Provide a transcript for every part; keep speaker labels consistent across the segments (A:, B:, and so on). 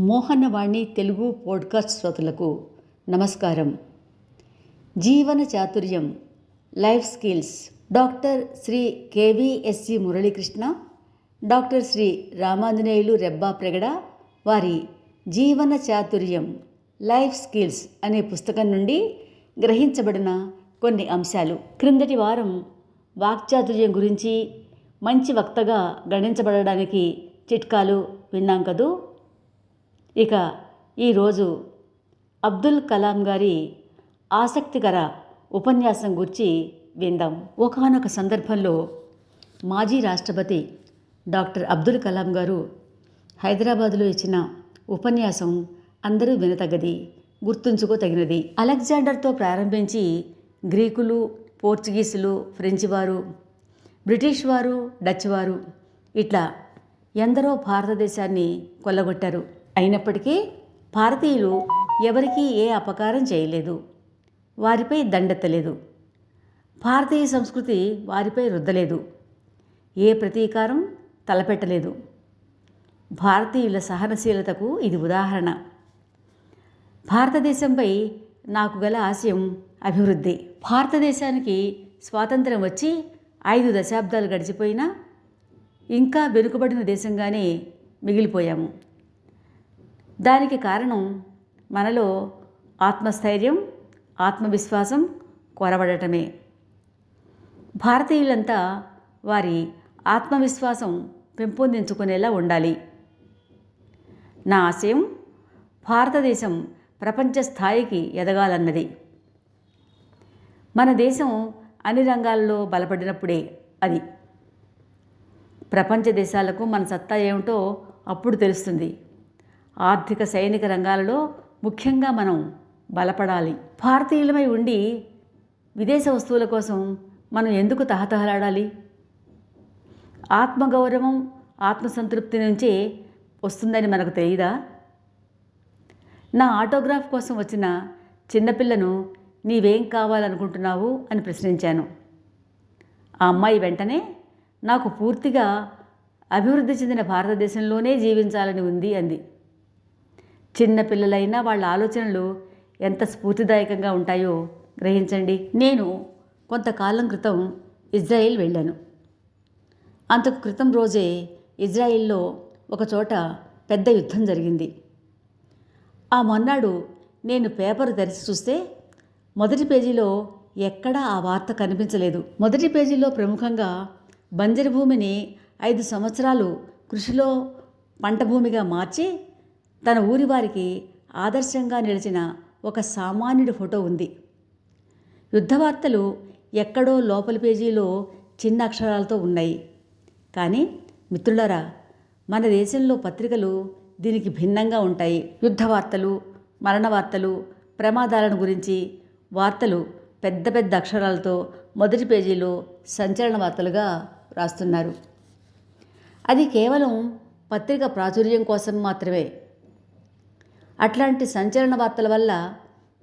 A: Mohanavani Telugu podcast శ్రోతలకు నమస్కారం. జీవన చాతుర్యం life skills doctor Shri KVSC Muralikrishna doctor Shri Ramanjaneyulu Rebba Pragada వారి జీవన చాతుర్యం లైఫ్ స్కిల్స్ అనే పుస్తకం నుండి గ్రహించబడిన కొన్ని అంశాలు. క్రిందటి వారం వాక్చాతుర్యం గురించి మంచి వక్తగా గణించబడడానికి చిట్కాలు విన్నాం కదూ? ఇక ఈరోజు అబ్దుల్ కలాం గారి ఆసక్తికర ఉపన్యాసం గురించి విందాం. ఒకానొక సందర్భంలో మాజీ రాష్ట్రపతి డాక్టర్ అబ్దుల్ కలాం గారు హైదరాబాదులో ఇచ్చిన ఉపన్యాసం అందరూ వినతగ్గది గుర్తుంచుకోతగినది. అలెగ్జాండర్తో ప్రారంభించి గ్రీకులు పోర్చుగీసులు ఫ్రెంచ్ వారు బ్రిటిష్ వారు డచ్ వారు ఇట్లా ఎందరో భారతదేశాన్ని కొల్లగొట్టారు. అయినప్పటికీ భారతీయులు ఎవరికీ ఏ అపకారం చేయలేదు. వారిపై దండెత్తలేదు. భారతీయ సంస్కృతి వారిపై రుద్దలేదు. ఏ ప్రతీకారం తలపెట్టలేదు. భారతీయుల సహనశీలతకు ఇది ఉదాహరణ. భారతదేశంపై నాకు గల ఆశయం అభివృద్ధి. భారతదేశానికి స్వాతంత్రం వచ్చి ఐదు దశాబ్దాలు గడిచిపోయినా ఇంకా వెనుకబడిన దేశంగానే మిగిలిపోయాము. దానికి కారణం మనలో ఆత్మస్థైర్యం ఆత్మవిశ్వాసం కొరవడటమే. భారతీయులంతా వారి ఆత్మవిశ్వాసం పెంపొందించుకునేలా ఉండాలి. నా ఆశయం భారతదేశం ప్రపంచ స్థాయికి ఎదగాలన్నది. మన దేశం అన్ని రంగాల్లో బలపడినప్పుడే అది. ప్రపంచ దేశాలకు మన సత్తా ఏమిటో అప్పుడు తెలుస్తుంది. ఆర్థిక సైనిక రంగాలలో ముఖ్యంగా మనం బలపడాలి. భారతీయులమై ఉండి విదేశ వస్తువుల కోసం మనం ఎందుకు తహతహలాడాలి? ఆత్మగౌరవం ఆత్మసంతృప్తి నుంచే వస్తుందని మనకు తెలియదా నా ఆటోగ్రాఫ్ కోసం వచ్చిన చిన్నపిల్లను నీవేం కావాలనుకుంటున్నావు అని ప్రశ్నించాను. ఆ అమ్మాయి వెంటనే నాకు పూర్తిగా అభివృద్ధి చెందిన భారతదేశంలోనే జీవించాలని ఉంది అంది. చిన్న పిల్లలైనా వాళ్ళ ఆలోచనలు ఎంత స్ఫూర్తిదాయకంగా ఉంటాయో గ్రహించండి. నేను కొంతకాలం క్రితం ఇజ్రాయిల్ వెళ్ళాను. అంతకు క్రితం రోజే ఇజ్రాయిల్లో ఒక చోట పెద్ద యుద్ధం జరిగింది. ఆ మొన్నాడు నేను పేపర్ తెరిచి చూస్తే మొదటి పేజీలో ఎక్కడా ఆ వార్త కనిపించలేదు. మొదటి పేజీలో ప్రముఖంగా బంజరు భూమిని ఐదు సంవత్సరాలు కృషిలో పంట భూమిగా మార్చి తన ఊరి వారికి ఆదర్శంగా నిలిచిన ఒక సామాన్యుడి ఫోటో ఉంది. యుద్ధ వార్తలు ఎక్కడో లోపల పేజీలో చిన్న అక్షరాలతో ఉన్నాయి. కానీ మిత్రులరా మన దేశంలో పత్రికలు దీనికి భిన్నంగా ఉంటాయి. యుద్ధ వార్తలు మరణ వార్తలు ప్రమాదాలను గురించి వార్తలు పెద్ద పెద్ద అక్షరాలతో మొదటి పేజీలో సంచలన వార్తలుగా రాస్తున్నారు. అది కేవలం పత్రిక ప్రాచుర్యం కోసం మాత్రమే. అట్లాంటి సంచలన వార్తల వల్ల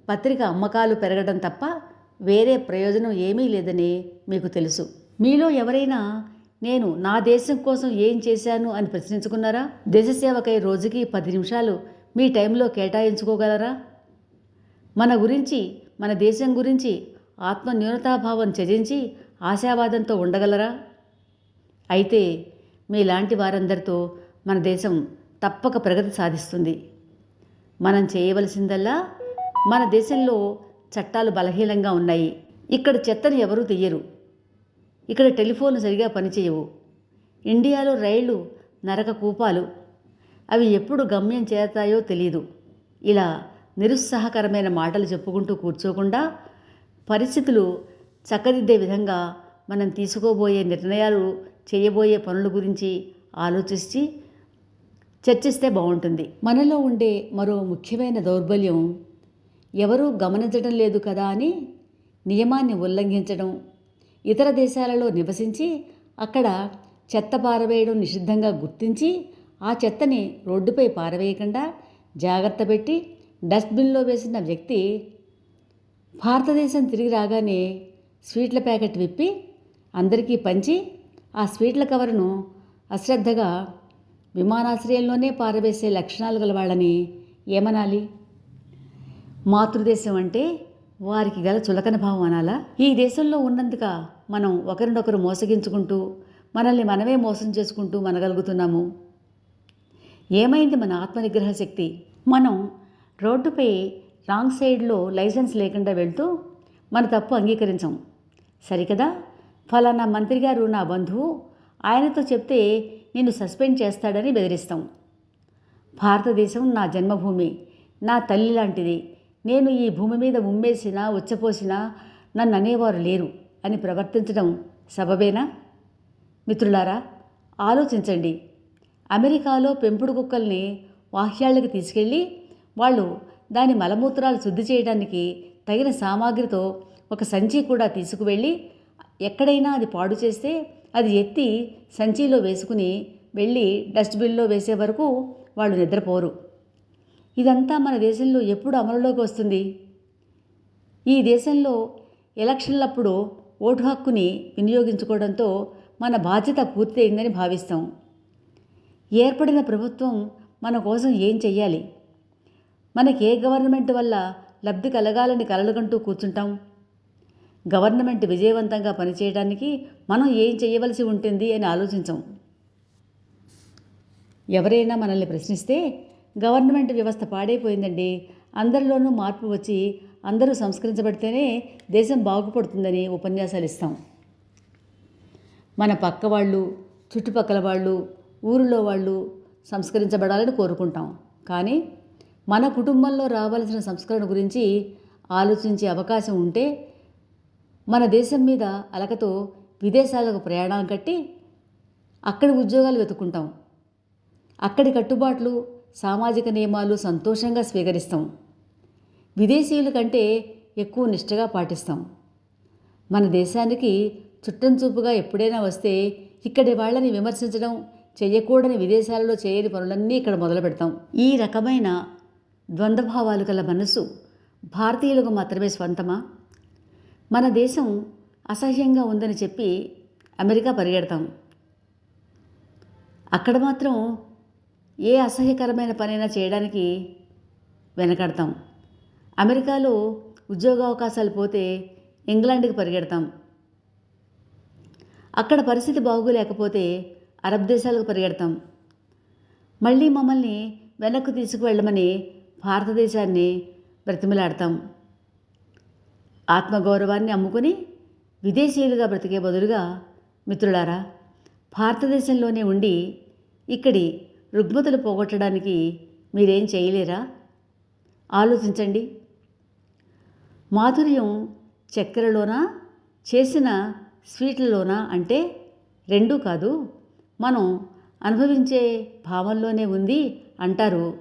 A: పత్రిక అమ్మకాలు పెరగడం తప్ప వేరే ప్రయోజనం ఏమీ లేదని మీకు తెలుసు. మీలో ఎవరైనా నేను నా దేశం కోసం ఏం చేశాను అని ప్రశ్నించుకున్నారా? దేశ సేవకై రోజుకి పది నిమిషాలు మీ టైంలో కేటాయించుకోగలరా? మన గురించి మన దేశం గురించి ఆత్మ న్యూనతాభావం త్యజించి ఆశావాదంతో ఉండగలరా? అయితే మీలాంటి వారందరితో మన దేశం తప్పక ప్రగతి సాధిస్తుంది. మనం చేయవలసిందల్లా మన దేశంలో చట్టాలు బలహీనంగా ఉన్నాయి. ఇక్కడ చెత్తను ఎవరూ తీయరు. ఇక్కడ టెలిఫోన్లు సరిగా పనిచేయవు. ఇండియాలో రైళ్ళు నరక కూపాలు. అవి ఎప్పుడు గమ్యం చేరతాయో తెలియదు ఇలా నిరుత్సాహకరమైన మాటలు చెప్పుకుంటూ కూర్చోకుండా పరిస్థితులు చక్కదిద్దే విధంగా మనం తీసుకోబోయే నిర్ణయాలు చేయబోయే పనుల గురించి ఆలోచించి చర్చిస్తే బాగుంటుంది. మనలో ఉండే మరో ముఖ్యమైన దౌర్బల్యం ఎవరూ గమనించడం లేదు కదా అని నియమాన్ని ఉల్లంఘించడం. ఇతర దేశాలలో నివసించి అక్కడ చెత్త పారవేయడం నిషిద్ధంగా గుర్తించి ఆ చెత్తని రోడ్డుపై పారవేయకుండా జాగ్రత్త పెట్టి డస్ట్బిన్లో వేసిన వ్యక్తి భారతదేశం తిరిగి రాగానే స్వీట్ల ప్యాకెట్ విప్పి అందరికీ పంచి ఆ స్వీట్ల కవర్ను అశ్రద్ధగా విమానాశ్రయంలోనే పారవేసే లక్షణాలు గలవాళ్ళని ఏమనాలి? మాతృదేశం అంటే వారికి గల చులకన భావం అనాలా? ఈ దేశంలో ఉన్నందుక మనం ఒకరినొకరు మోసగించుకుంటూ మనల్ని మనమే మోసం చేసుకుంటూ మనగలుగుతున్నాము. ఏమైంది మన ఆత్మనిగ్రహ శక్తి? మనం రోడ్డుపై రాంగ్ సైడ్లో లైసెన్స్ లేకుండా వెళ్తూ మన తప్పు అంగీకరించాం. సరికదా? ఫలానా మంత్రి గారు నా బంధువు ఆయనతో చెప్తే నిన్ను సస్పెండ్ చేస్తాడని బెదిరిస్తాం. భారతదేశం నా జన్మభూమి నా తల్లి లాంటిది. నేను ఈ భూమి మీద ఉమ్మేసినా ఉచ్చపోసినా నన్ను అనేవారు లేరు అని ప్రవర్తించడం సబబేనా? మిత్రులారా ఆలోచించండి. అమెరికాలో పెంపుడు కుక్కల్ని వాహ్యాళ్ళకి తీసుకెళ్ళి వాళ్ళు దాని మలమూత్రాలు శుద్ధి చేయడానికి తగిన సామాగ్రితో ఒక సంచి కూడా తీసుకువెళ్ళి ఎక్కడైనా అది పాడు చేస్తే అది ఎత్తి సంచిలో వేసుకుని వెళ్ళి డస్ట్బిన్లో వేసే వరకు వాళ్ళు నిద్రపోరు. ఇదంతా మన దేశంలో ఎప్పుడు అమలులోకి వస్తుంది? ఈ దేశంలో ఎలక్షన్లప్పుడు ఓటు హక్కుని వినియోగించుకోవడంతో మన బాధ్యత పూర్తయిందని భావిస్తాం. ఏర్పడిన ప్రభుత్వం మన కోసం ఏం చెయ్యాలి? మనకి ఏ గవర్నమెంట్ వల్ల లబ్ధి కలగాలని కలలుగంటూ కూర్చుంటాం? గవర్నమెంట్ విజయవంతంగా పనిచేయడానికి మనం ఏం చేయవలసి ఉంటుంది అని ఆలోచించం. ఎవరైనా మనల్ని ప్రశ్నిస్తే గవర్నమెంట్ వ్యవస్థ పాడైపోయిందండి. అందరిలోనూ మార్పు వచ్చి అందరూ సంస్కరించబడితేనే దేశం బాగుపడుతుందని ఉపన్యాసాలు ఇస్తాం. మన పక్క వాళ్ళు చుట్టుపక్కల వాళ్ళు ఊరిలో వాళ్ళు సంస్కరించబడాలని కోరుకుంటాం. కానీ మన కుటుంబంలో రావాల్సిన సంస్కరణ గురించి ఆలోచించే అవకాశం ఉంటే మన దేశం మీద అలకతో విదేశాలకు ప్రయాణాలు కట్టి అక్కడి ఉద్యోగాలు వెతుక్కుంటాం. అక్కడి కట్టుబాట్లు సామాజిక నియమాలు సంతోషంగా స్వీకరిస్తాం. విదేశీయుల కంటే ఎక్కువ నిష్ఠగా పాటిస్తాం. మన దేశానికి చుట్టం చూపుగా ఎప్పుడైనా వస్తే ఇక్కడి వాళ్ళని విమర్శించడం చేయకూడని విదేశాలలో చేయని పనులన్నీ ఇక్కడ మొదలు పెడతాం. ఈ రకమైన ద్వంద్వభావాలు గల మనసు భారతీయులకు మాత్రమే స్వంతమా? మన దేశం అసహ్యంగా ఉందని చెప్పి అమెరికా పరిగెడతాం. అక్కడ మాత్రం ఏ అసహ్యకరమైన పనైనా చేయడానికి వెనకడతాం. అమెరికాలో ఉద్యోగ అవకాశాలు పోతే ఇంగ్లాండ్కి పరిగెడతాం. అక్కడ పరిస్థితి బాగోలేకపోతే అరబ్ దేశాలకు పరిగెడతాం. మళ్ళీ మమ్మల్ని వెనక్కు తీసుకువెళ్ళమని భారతదేశాన్ని బ్రతిమలాడతాం. ఆత్మగౌరవాన్ని అమ్ముకుని విదేశీయులుగా బ్రతికే బదులుగా మిత్రులారా భారతదేశంలోనే ఉండి ఇక్కడి రుగ్మతలు పోగొట్టడానికి మీరేం చేయలేరా? ఆలోచించండి. మాధుర్యం చక్కెరలోనా? చేసిన స్వీట్లలోనా? అంటే రెండూ కాదు మనం అనుభవించే భావంలోనే ఉంది అంటారు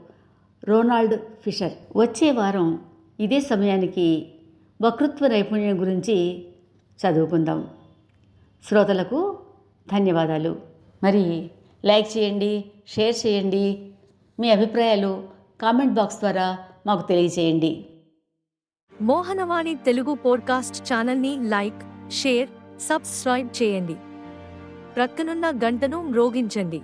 A: రోనాల్డ్ ఫిషర్. వచ్చే వారం ఇదే సమయానికి వక్తృత్వ నైపుణ్యం గురించి చదువుకుందాం. శ్రోతలకు ధన్యవాదాలు. మరి లైక్ చేయండి షేర్ చేయండి మీ అభిప్రాయాలు కామెంట్ బాక్స్ ద్వారా మాకు తెలియజేయండి.
B: మోహనవాణి తెలుగు పోడ్కాస్ట్ ఛానల్ని లైక్ షేర్ సబ్స్క్రైబ్ చేయండి. ప్రక్కనున్న గంటను మ్రోగించండి.